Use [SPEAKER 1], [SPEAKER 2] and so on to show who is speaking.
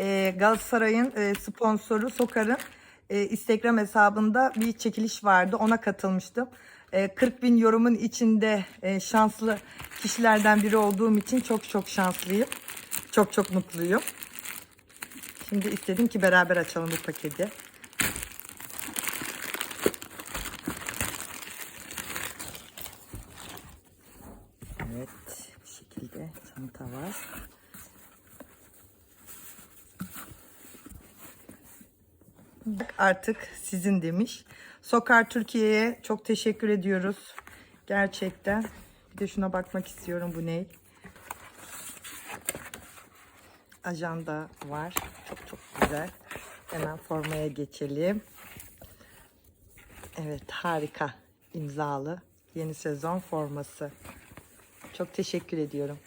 [SPEAKER 1] e, Galatasaray'ın e, sponsoru Sokar'ın e, Instagram hesabında bir çekiliş vardı. Ona katılmıştım. E, 40 bin yorumun içinde e, şanslı kişilerden biri olduğum için çok çok şanslıyım. Çok çok mutluyum. Şimdi istedim ki beraber açalım bu paketi. Evet, bu şekilde çanta var. Artık sizin demiş. Sokar Türkiye'ye çok teşekkür ediyoruz. Gerçekten. Bir de şuna bakmak istiyorum bu ne? Ajanda var. Çok çok güzel. Hemen formaya geçelim. Evet harika. imzalı yeni sezon forması. Çok teşekkür ediyorum.